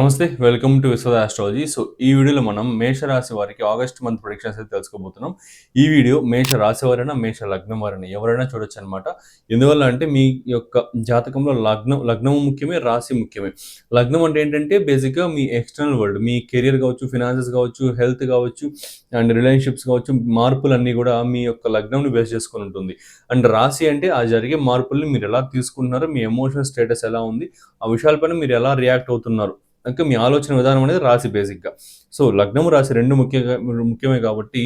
నమస్తే welcome to Vishwada astrology so ఈ వీడియోలో మనం మేషరాశి వారికి ఆగస్ట్ మంత్ ప్రొడిక్షన్స్ అయితే తెలుసుకోబోతున్నాం. ఈ వీడియో మేష రాశి వారైనా మేష లగ్నం వారైనా ఎవరైనా చూడొచ్చు అనమాట ఎందువల్ల అంటే మీ యొక్క జాతకంలో లగ్నం లగ్నం ముఖ్యమే రాశి ముఖ్యమే. లగ్నం అంటే ఏంటంటే బేసిక్గా మీ ఎక్స్టర్నల్ వరల్డ్ మీ కెరియర్ కావచ్చు ఫినాన్సెస్ కావచ్చు హెల్త్ కావచ్చు అండ్ రిలేషన్షిప్స్ కావచ్చు మార్పులన్నీ కూడా మీ యొక్క లగ్నంని బేస్ చేసుకొని ఉంటుంది. అండ్ రాశి అంటే ఆ జరిగే మార్పుల్ని మీరు ఎలా తీసుకుంటున్నారో మీ ఎమోషనల్ స్టేటస్ ఎలా ఉంది ఆ విషయాలపైన మీరు ఎలా రియాక్ట్ అవుతున్నారు. ఇంకా మీ ఆలోచన విధానం అనేది రాశి బేసిక్గా సో లగ్నము రాశి రెండు ముఖ్యంగా ముఖ్యమే కాబట్టి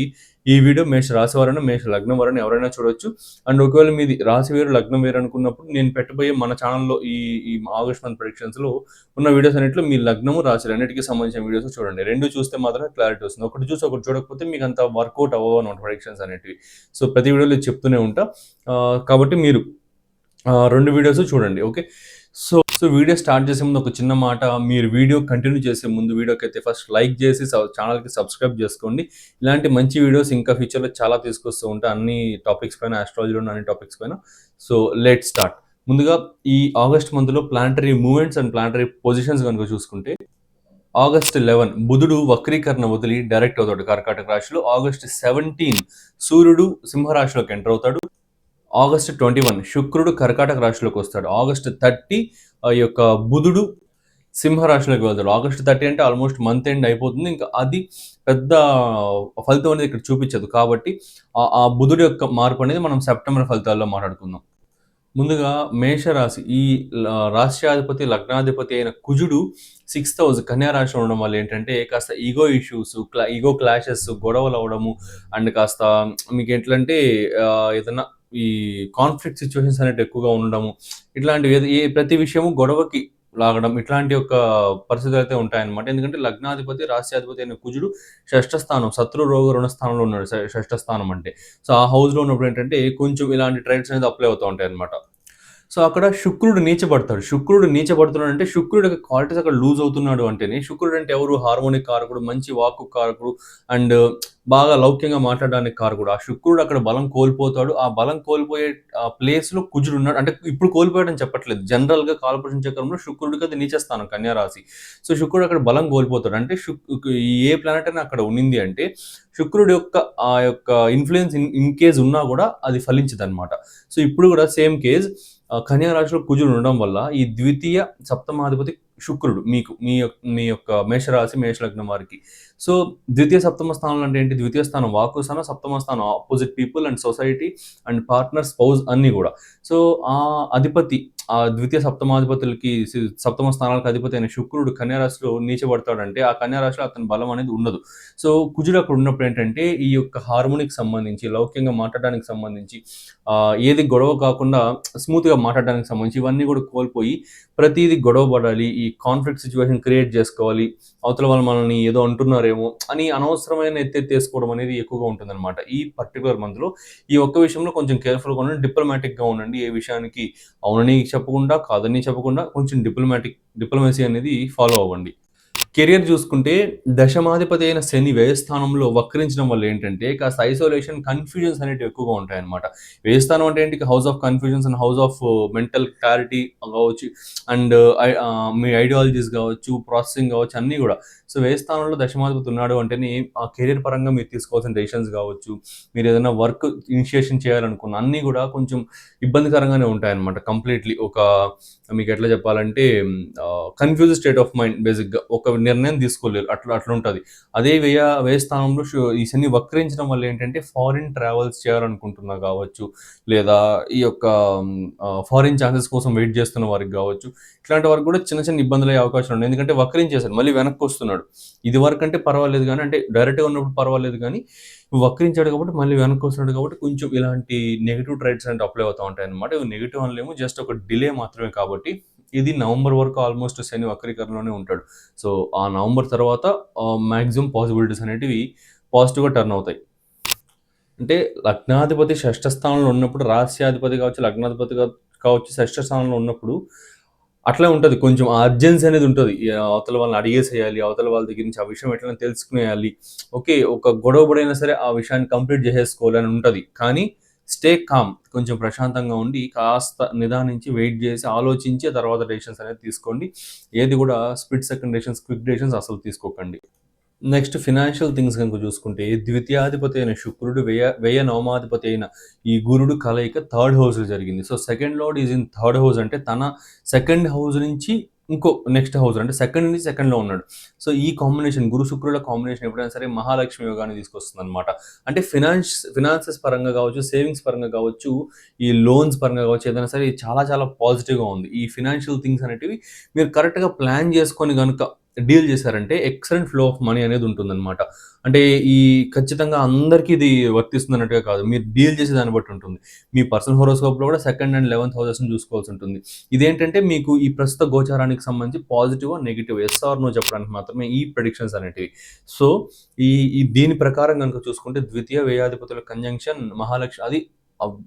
ఈ వీడియో మేష రాశి వారైనా మేష లగ్నం వారైనా ఎవరైనా చూడొచ్చు. అండ్ ఒకవేళ మీది రాశి వేరు లగ్నం వేరు అనుకున్నప్పుడు నేను పెట్టబోయే మన ఛానల్లో ఈ ఈ ఆగస్ట్ మంత్ ప్రొడిక్షన్స్లో ఉన్న వీడియోస్ అన్నింటిలో మీ లగ్నము రాశి రెండింటికి సంబంధించిన వీడియోస్ చూడండి. రెండు చూస్తే మాత్రమే క్లారిటీ వస్తుంది. ఒకటి చూసి ఒకటి చూడకపోతే మీకు అంత వర్కౌట్ అవ్వవు అనమాట ప్రొడిక్షన్స్ అనేటివి. సో ప్రతి వీడియోలో చెప్తూనే ఉంటా. కాబట్టి మీరు రెండు వీడియోస్ చూడండి okay so so video start చేసే ముందు ఒక చిన్న మాట మీరు వీడియో కంటిన్యూ చేసే ముందు వీడియోకి అయితే ఫస్ట్ లైక్ చేసి ఛానల్కి సబ్స్క్రైబ్ చేసుకోండి. ఇలాంటి మంచి వీడియోస్ ఇంకా ఫ్యూచర్లో చాలా తీసుకొస్తూ ఉంటాయి అన్ని టాపిక్స్ పైన ఆస్ట్రాలజీలో అన్ని టాపిక్స్ పైన. సో లెట్ స్టార్ట్ ముందుగా ఈ ఆగస్ట్ మంత్లో planetary moments and planetary positions కనుక చూసుకుంటే ఆగస్ట్ లెవెన్ బుధుడు వక్రీకరణ వదిలి డైరెక్ట్ అవుతాడు. కర్కాటక రాశిలో ఆగస్ట్ సెవెంటీన్ సూర్యుడు సింహరాశిలోకి ఎంటర్ అవుతాడు. ఆగస్ట్ ట్వంటీ వన్ శుక్రుడు కర్కాటక రాశిలోకి వస్తాడు. ఆగస్ట్ థర్టీ ఈ యొక్క బుధుడు సింహరాశిలోకి వెళ్తాడు. ఆగస్ట్ థర్టీ అంటే ఆల్మోస్ట్ మంత్ ఎండ్ అయిపోతుంది. ఇంకా అది పెద్ద ఫలితం అనేది ఇక్కడ చూపించదు. కాబట్టి ఆ బుధుడు యొక్క మార్పు అనేది మనం సెప్టెంబర్ ఫలితాల్లో మాట్లాడుకుందాం. ముందుగా మేషరాశి ఈ రాష్ట్రాధిపతి లగ్నాధిపతి అయిన కుజుడు సిక్స్త్ హౌస్ కన్యా రాశి ఉండడం వల్ల ఏంటంటే కాస్త ఈగో ఇష్యూస్ క్లా ఈగో క్లాషెస్ గొడవలు అవడము అండ్ కాస్త మీకు ఎట్లంటే ఏదన్నా ఈ కాన్ఫ్లిక్ట్ సిచ్యువేషన్స్ అనేవి ఎక్కువగా ఉండడము ఇట్లాంటివి ఏ ప్రతి విషయము గొడవకి లాగడం ఇట్లాంటి యొక్క పరిస్థితులు అయితే ఉంటాయన్నమాట. ఎందుకంటే లగ్నాధిపతి రాష్ట్రాధిపతి అయిన కుజుడు షష్ఠస్థానం శత్రు రోగ రుణ స్థానంలో ఉన్నాడు షష్ఠస్థానం అంటే. సో ఆ హౌస్లో ఉన్నప్పుడు ఏంటంటే కొంచెం ఇలాంటి ట్రైన్స్ అనేది అప్లై అవుతూ ఉంటాయి అనమాట సో అక్కడ శుక్రుడు నీచబడతాడు. శుక్రుడు నీచబడుతున్నాడు అంటే శుక్రుడు యొక్క క్వాలిటీస్ అక్కడ లూజ్ అవుతున్నాడు అంటేనే. శుక్రుడు అంటే ఎవరు? హార్మోనిక్ కారకుడు మంచి వాక్కు కారకుడు అండ్ బాగా లౌక్యంగా మాట్లాడడానికి కారకుడు. ఆ శుక్రుడు అక్కడ బలం కోల్పోతాడు. ఆ బలం కోల్పోయే ప్లేస్లో కుజుడు ఉన్నాడు. అంటే ఇప్పుడు కోల్పోయాడని చెప్పట్లేదు. జనరల్గా కాలపురుషం చక్రంలో శుక్రుడికి అది నీచేస్తాను కన్యారాశి సో శుక్రుడు అక్కడ బలం కోల్పోతాడు. అంటే ఏ ప్లానెట్ అయినా అక్కడ ఉన్నింది అంటే శుక్రుడు యొక్క ఆ యొక్క ఇన్ఫ్లుయెన్స్ ఇన్ ఇన్ కేజ్ ఉన్నా కూడా అది ఫలించదనమాట సో ఇప్పుడు కూడా సేమ్ కేజ్ కన్యా రాశిలో కుజుడు ఉండడం వల్ల ఈ ద్వితీయ సప్తమాధిపతి శుక్రుడు మీకు మీ మీ యొక్క మేషరాశి మేషలగ్నం వారికి. సో ద్వితీయ సప్తమ స్థానం అంటే ఏంటి? ద్వితీయ స్థానం వాకు స్థానం సప్తమ స్థానం opposite people and society and partner spouse అన్నీ కూడా. సో ఆ అధిపతి ఆ ద్వితీయ సప్తమాధిపతులకి సప్తమ స్థానాలకు అధిపతి అయిన శుక్రుడు కన్యారాశిలో నీచబడతాడంటే ఆ కన్యారాశిలో అతని బలం అనేది ఉండదు. సో కుజుడు అక్కడ ఉన్నప్పుడు ఏంటంటే ఈ యొక్క హార్మోనిక్ సంబంధించి లౌక్యంగా మాట్లాడడానికి సంబంధించి ఏది గొడవ కాకుండా స్మూత్గా మాట్లాడడానికి సంబంధించి ఇవన్నీ కూడా కోల్పోయి ప్రతిదీ గొడవ పడాలి ఈ కాన్ఫ్లిక్ట్ సిచ్యువేషన్ క్రియేట్ చేసుకోవాలి అవతల వాళ్ళు మనల్ని ఏదో అంటున్నారేమో అని అనవసరమైన ఎత్తెత్తేసుకోవడం అనేది ఎక్కువగా ఉంటుందన్నమాట. ఈ పర్టికులర్ మంత్లో ఈ ఒక్క విషయంలో కొంచెం కేర్ఫుల్గా ఉండండి డిప్లొమాటిక్గా ఉండండి. ఏ విషయానికి అవునని చెప్పకుండా కాదని చెప్పకుండా కొంచెం డిప్లొమాటిక్ డిప్లొమసీ అనేది ఫాలో అవ్వండి. కెరియర్ చూసుకుంటే దశమాధిపతి అయిన శని వ్యయస్థానంలో వక్రించడం వల్ల ఏంటంటే కాస్త ఐసోలేషన్ కన్ఫ్యూజన్స్ అనేవి ఎక్కువగా ఉంటాయి అనమాట వ్యయస్థానం అంటే ఏంటి? House of confusions and house of uh, mental clarity కావచ్చు అండ్ uh, uh, మీ ఐడియాలజీస్ కావచ్చు ప్రాసెసింగ్ కావచ్చు అన్నీ కూడా. సో వ్యయస్థానంలో దశమాధిపతి ఉన్నాడు అంటేనే ఆ కెరీర్ పరంగా మీరు తీసుకోవాల్సిన డెసిషన్స్ కావచ్చు మీరు ఏదైనా వర్క్ ఇనిషియేషన్ చేయాలనుకున్న అన్నీ కూడా కొంచెం ఇబ్బందికరంగానే ఉంటాయన్నమాట కంప్లీట్లీ ఒక మీకు ఎట్లా చెప్పాలంటే కన్ఫ్యూజ్ స్టేట్ ఆఫ్ మైండ్ బేసిక్గా ఒక నిర్ణయం తీసుకోలేరు. అట్లా అట్లా ఉంటుంది అదే వ్యయ వ్యయ స్థానంలో ఈ శని వక్రించడం వల్ల ఏంటంటే ఫారిన్ ట్రావెల్స్ చేయాలనుకుంటున్నా కావచ్చు లేదా ఈ యొక్క ఫారిన్ ఛాన్సెస్ కోసం వెయిట్ చేస్తున్న వారికి కావచ్చు ఇట్లాంటి వారికి కూడా చిన్న చిన్న ఇబ్బందులు అయ్యే అవకాశం ఉంది ఎందుకంటే వక్రించేశాడు మళ్ళీ వెనక్కి వస్తున్నాడు. ఇది వరకు అంటే పర్వాలేదు కానీ అంటే డైరెక్ట్గా ఉన్నప్పుడు పర్వాలేదు కానీ వక్రించాడు కాబట్టి మళ్ళీ వెనక్కి వస్తున్నాడు కాబట్టి కొంచెం ఇలాంటి నెగిటివ్ ట్రైట్స్ అంటే అప్లై అవుతూ ఉంటాయి అనమాట ఇవి నెగిటివ్ అనలేము జస్ట్ ఒక డిలే మాత్రమే కాబట్టి ఇది నవంబర్ వరకు ఆల్మోస్ట్ శని వక్రీకరణలోనే ఉంటాడు. సో ఆ నవంబర్ తర్వాత మ్యాక్సిమం పాసిబిలిటీస్ అనేటివి పాజిటివ్గా టర్న్ అవుతాయి. అంటే లగ్నాధిపతి షష్ఠ స్థానంలో ఉన్నప్పుడు రాస్యాధిపతి కావచ్చు లగ్నాధిపతి కావచ్చు షష్ఠ స్థానంలో ఉన్నప్పుడు అట్లా ఉంటుంది. కొంచెం అర్జెన్సీ అనేది ఉంటుంది. అవతల వాళ్ళని అడిగేసేయాలి అవతల వాళ్ళ దగ్గర నుంచి ఆ విషయం ఎట్లయినా తెలుసుకునేయాలి. ఓకే ఒక గొడవ పడైనా సరే ఆ విషయాన్ని కంప్లీట్ చేసేసుకోవాలని ఉంటుంది. కానీ స్టే కామ్ కొంచెం ప్రశాంతంగా ఉండి కాస్త నిదానించి వెయిట్ చేసి ఆలోచించి తర్వాత డెసిషన్స్ అనేది తీసుకోండి. ఏది కూడా split second decisions quick decisions అసలు తీసుకోకండి. నెక్స్ట్ ఫినాన్షియల్ థింగ్స్ కనుక చూసుకుంటే ద్వితీయాధిపతి అయిన శుక్రుడు వ్యయ వ్యయ నవమాధిపతి అయిన ఈ గురుడు కలయిక థర్డ్ హౌస్లో జరిగింది. So second lord is in third house అంటే తన సెకండ్ హౌస్ నుంచి ఇంకో నెక్స్ట్ హౌస్ అంటే సెకండ్ నుంచి సెకండ్లో ఉన్నాడు. సో ఈ కాంబినేషన్ గురు శుక్రుల కాంబినేషన్ ఎప్పుడైనా సరే మహాలక్ష్మి యోగాన్ని తీసుకొస్తుంది అనమాట అంటే ఫినాన్స్ ఫినాన్సెస్ పరంగా కావచ్చు సేవింగ్స్ పరంగా కావచ్చు ఈ లోన్స్ పరంగా కావచ్చు ఏదైనా సరే చాలా చాలా పాజిటివ్గా ఉంది. ఈ ఫినాన్షియల్ థింగ్స్ అనేటివి మీరు కరెక్ట్గా ప్లాన్ చేసుకొని కనుక డీల్ చేశారంటే ఎక్సలెంట్ ఫ్లో ఆఫ్ మనీ అనేది ఉంటుందన్నమాట. అంటే ఈ ఖచ్చితంగా అందరికీ ఇది వర్తిస్తుంది అన్నట్టుగా కాదు. మీరు డీల్ చేసే దాన్ని బట్టి ఉంటుంది. మీ పర్సనల్ హోరోస్కోప్లో కూడా సెకండ్ అండ్ లెవెన్త్ హౌసెస్ని చూసుకోవాల్సి ఉంటుంది. ఇదేంటంటే మీకు ఈ ప్రస్తుత గోచారానికి సంబంధించి positive negative yes or no చెప్పడానికి మాత్రమే ఈ ప్రెడిక్షన్స్ అనేటివి. సో ఈ ఈ దీని ప్రకారం కనుక చూసుకుంటే ద్వితీయ వ్యయాధిపతుల కంజంక్షన్ మహాలక్ష్మి అది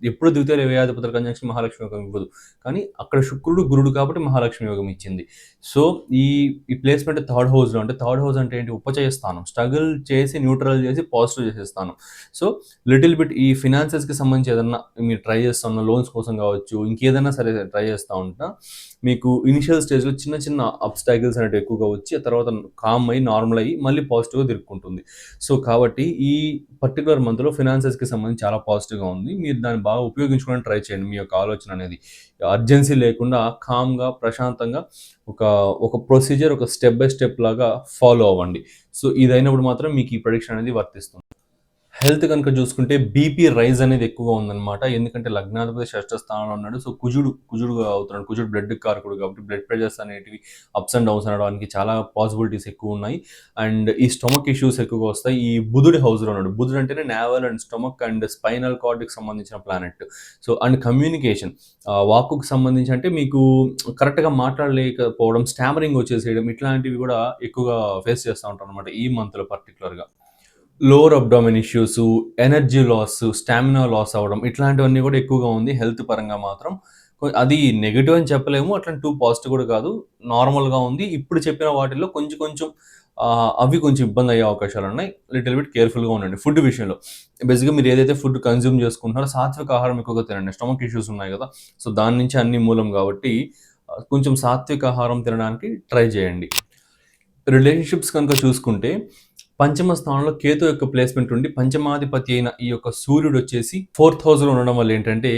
ఎప్పుడు ద్వితీయ వ్యయాధిపతుల కంజంక్షన్ మహాలక్ష్మి యోగం ఇవ్వదు. కానీ అక్కడ శుక్రుడు గురుడు కాబట్టి మహాలక్ష్మి యోగం ఇచ్చింది. సో ఈ ఈ ప్లేస్మెంట్ థర్డ్ హౌస్లో అంటే థర్డ్ హౌస్ అంటే ఏంటి? ఉపచయ స్థానం. స్ట్రగుల్ చేసి న్యూట్రల్ చేసి పాజిటివ్ చేసేస్తాను సో లిటిల్ బిట్ ఈ ఫినాన్సెస్కి సంబంధించి ఏదన్నా మీరు ట్రై చేస్తా ఉన్న లోన్స్ కోసం కావచ్చు ఇంకేదైనా సరే ట్రై చేస్తూ ఉంటా. మీకు ఇనిషియల్ స్టేజ్లో చిన్న చిన్న అబ్స్టాకిల్స్ అనేవి ఎక్కువగా వచ్చి ఆ తర్వాత కామ్ అయ్యి నార్మల్ అయ్యి మళ్ళీ పాజిటివ్గా తిరుక్కుంటుంది సో కాబట్టి ఈ పర్టికులర్ మంత్లో ఫినాన్సెస్కి సంబంధించి చాలా పాజిటివ్గా ఉంది. మీరు దాన్ని బాగా ఉపయోగించుకోవడానికి ట్రై చేయండి. మీ యొక్క ఆలోచన అనేది అర్జెన్సీ లేకుండా కామ్గా ప్రశాంతంగా ఒక ఒక ప్రొసీజర్ ఒక స్టెప్ బై స్టెప్ లాగా ఫాలో అవ్వండి. సో ఇదైనప్పుడు మాత్రం మీకు ఈ ప్రొడిక్షన్ అనేది వర్తిస్తుంది. హెల్త్ కనుక చూసుకుంటే బీపీ రైజ్ అనేది ఎక్కువగా ఉందన్నమాట. ఎందుకంటే లగ్నాధిపతి షష్ఠ స్థానంలో ఉన్నాడు. సో కుజుడు కుజుడుగా అవుతున్నాడు. కుజుడు బ్లడ్ కారకుడు కాబట్టి బ్లడ్ ప్రెషర్స్ అనేటివి అప్స్ అండ్ డౌన్స్ అనడానికి చాలా పాసిబిలిటీస్ ఎక్కువ ఉన్నాయి. అండ్ ఈ స్టొమక్ ఇష్యూస్ ఎక్కువగా వస్తాయి. ఈ బుధుడి హౌస్లో ఉన్నాడు. బుధుడు అంటేనే navel and stomach and spinal కార్డ్కి సంబంధించిన ప్లానెట్ సో అండ్ కమ్యూనికేషన్ వాక్కుకు సంబంధించి అంటే మీకు కరెక్ట్గా మాట్లాడలేకపోవడం స్టామరింగ్ వచ్చేసేయడం ఇట్లాంటివి కూడా ఎక్కువగా ఫేస్ చేస్తూ ఉంటారు అనమాట ఈ మంత్లో పర్టికులర్గా lower abdomen issues energy loss stamina loss అవ్వడం ఇట్లాంటివన్నీ కూడా ఎక్కువగా ఉంది హెల్త్ పరంగా మాత్రం. అది నెగిటివ్ అని చెప్పలేము. అట్లా టూ పాజిటివ్ కూడా కాదు. నార్మల్గా ఉంది. ఇప్పుడు చెప్పిన వాటిల్లో కొంచెం కొంచెం అవి కొంచెం ఇబ్బంది అయ్యే అవకాశాలు ఉన్నాయి. లిటిల్ బిట్ కేర్ఫుల్గా ఉండండి. ఫుడ్ విషయంలో. బేసిక్గా మీరు ఏదైతే ఫుడ్ కన్జ్యూమ్ చేసుకుంటున్నారో సాత్విక ఆహారం ఎక్కువగా తినండి. స్టమక్ ఇష్యూస్ ఉన్నాయి కదా. సో దాని నుంచి అన్ని మూలం కాబట్టి కొంచెం సాత్విక ఆహారం తినడానికి ట్రై చేయండి. రిలేషన్షిప్స్ కనుక చూసుకుంటే పంచమ స్థానంలో కేతు యొక్క ప్లేస్మెంట్ ఉండి పంచమాధిపతి అయిన ఈ యొక్క సూర్యుడు వచ్చేసి ఫోర్త్ హౌస్లో ఉండడం వల్ల ఏంటంటే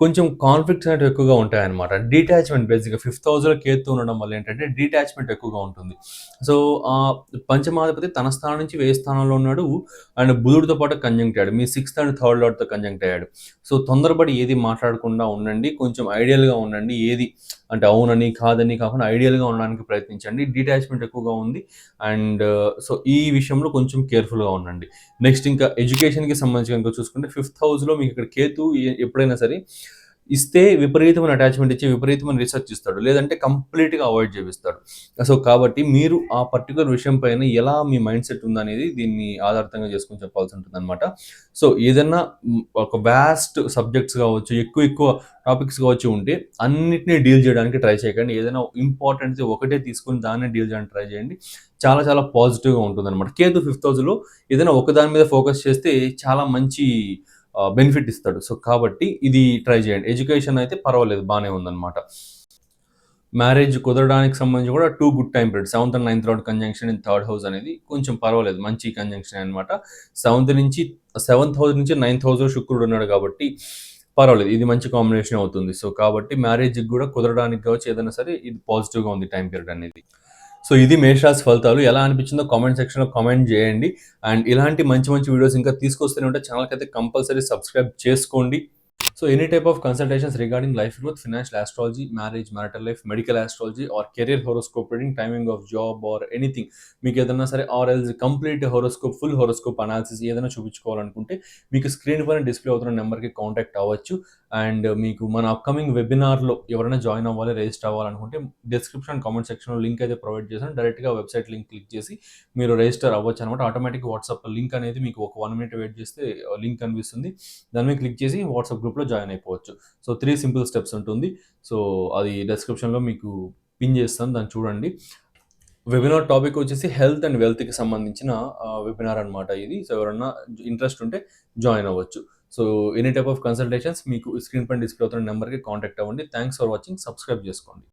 కొంచెం కాన్ఫ్లిక్ట్స్ అనేవి ఎక్కువగా ఉంటాయన్నమాట. డిటాచ్మెంట్ బేసిక్గా ఫిఫ్త్ హౌస్లో కేతు ఉండడం వల్ల ఏంటంటే డిటాచ్మెంట్ ఎక్కువగా ఉంటుంది. సో ఆ పంచమాధిపతి తన స్థానం నుంచి వేయి స్థానంలో ఉన్నాడు. అండ్ బుధుడితో పాటు కంజంక్ట్ అయ్యాడు. మీ సిక్స్త్ అండ్ థర్డ్ లాడ్తో కంజంక్ట్ అయ్యాడు. సో తొందరపడి ఏది మాట్లాడకుండా ఉండండి. కొంచెం ఐడియల్గా ఉండండి. ఏది అంటే అవునని కాదని కాకుండా ఐడియల్గా ఉండడానికి ప్రయత్నించండి. డిటాచ్మెంట్ ఎక్కువగా ఉంది. అండ్ uh, సో ఈ విషయంలో కొంచెం కేర్ఫుల్గా ఉండండి. నెక్స్ట్ ఇంకా ఎడ్యుకేషన్కి సంబంధించి కనుక చూసుకుంటే ఫిఫ్త్ హౌస్లో మీకు ఇక్కడ కేతు ఎప్పుడైనా సరే ఇస్తే విపరీతమైన అటాచ్మెంట్ ఇచ్చి విపరీతమైన రీసెర్చ్ ఇస్తాడు లేదంటే కంప్లీట్గా అవాయిడ్ చేపిస్తాడు. సో కాబట్టి మీరు ఆ పర్టికులర్ విషయం పైన ఎలా మీ మైండ్ సెట్ ఉందనేది దీన్ని ఆధారితంగా చేసుకొని చెప్పాల్సి ఉంటుంది అనమాట సో ఏదన్నా ఒక వ్యాస్ట్ సబ్జెక్ట్స్ కావచ్చు ఎక్కువ ఎక్కువ టాపిక్స్ కావచ్చు ఉంటే అన్నిటినీ డీల్ చేయడానికి ట్రై చేయకండి. ఏదైనా ఇంపార్టెంట్ ఒకటే తీసుకొని దాన్నే డీల్ చేయడానికి ట్రై చేయండి. చాలా చాలా పాజిటివ్గా ఉంటుంది అనమాట కేతు ఫిఫ్త్ హౌస్లో ఏదైనా ఒక దాని మీద ఫోకస్ చేస్తే చాలా మంచి బెనిఫిట్ ఇస్తాడు. సో కాబట్టి ఇది ట్రై చేయండి. ఎడ్యుకేషన్ అయితే పర్వాలేదు బాగానే ఉందన్నమాట. మ్యారేజ్ కుదరడానికి సంబంధించి కూడా too good time period seventh and ninth round conjunction in third house అనేది కొంచెం పర్వాలేదు మంచి కంజంక్షన్ అనమాట సెవెంత్ నుంచి సెవెంత్ హౌస్ నుంచి నైన్త్ హౌస్లో శుక్రుడు ఉన్నాడు కాబట్టి పర్వాలేదు ఇది మంచి కాంబినేషన్ అవుతుంది. సో కాబట్టి మ్యారేజ్కి కూడా కుదరడానికి కావచ్చు ఏదైనా సరే ఇది పాజిటివ్గా ఉంది టైం పీరియడ్ అనేది. సో ఇది మేషరాశి ఫలితాలు. ఎలా అనిపించిందో కామెంట్ సెక్షన్లో కామెంట్ చేయండి. అండ్ ఇలాంటి మంచి మంచి వీడియోస్ ఇంకా తీసుకొస్తూనే ఉంటే ఛానల్కి అయితే కంపల్సరీ సబ్స్క్రైబ్ చేసుకోండి. So any type of consultations regarding life growth financial astrology marriage marital life medical astrology or career horoscope reading timing of job or anything మీకు ఏదైనా సరే or else complete horoscope full horoscope analysis ఏదైనా చూపించుకోవాలనుకుంటే మీకు screen పైన display అవుతున్న నెంబర్కి contact అవ్వచ్చు. అండ్ మీకు మన అప్కమింగ్ వెబినార్లో ఎవరైనా జాయిన్ అవ్వాలి రిజిస్టర్ అవ్వాలనుకుంటే డిస్క్రిప్షన్ కామెంట్ సెక్షన్లో లింక్ అయితే ప్రొవైడ్ చేశాను. డైరెక్ట్గా వెబ్సైట్ లింక్ క్లిక్ చేసి మీరు రిజిస్టర్ అవ్వచ్చు అనమాట ఆటోమేటిక్ వాట్సాప్ లింక్ అనేది మీకు ఒక వన్ మినిట్ వెయిట్ చేస్తే లింక్ కనిపిస్తుంది. దాని మీద క్లిక్ చేసి వాట్సాప్ గ్రూప్లో జాయిన్ అయిపోవచ్చు. సో త్రీ సింపుల్ స్టెప్స్ ఉంటుంది. సో అది డిస్క్రిప్షన్లో మీకు పిన్ చేస్తాను. దాన్ని చూడండి. వెబినార్ టాపిక్ వచ్చేసి హెల్త్ అండ్ వెల్త్కి సంబంధించిన వెబినార్ అనమాట ఇది. సో ఎవరన్నా ఇంట్రెస్ట్ ఉంటే జాయిన్ అవ్వచ్చు. So any type of consultations మీకు స్క్రీన్ పైన డిస్ప్లే అవుతున్న నెంబర్కి కాంటాక్ట్ అవ్వండి. థ్యాంక్స్ ఫర్ వాచింగ్ సబ్స్క్రైబ్ చేసుకోండి.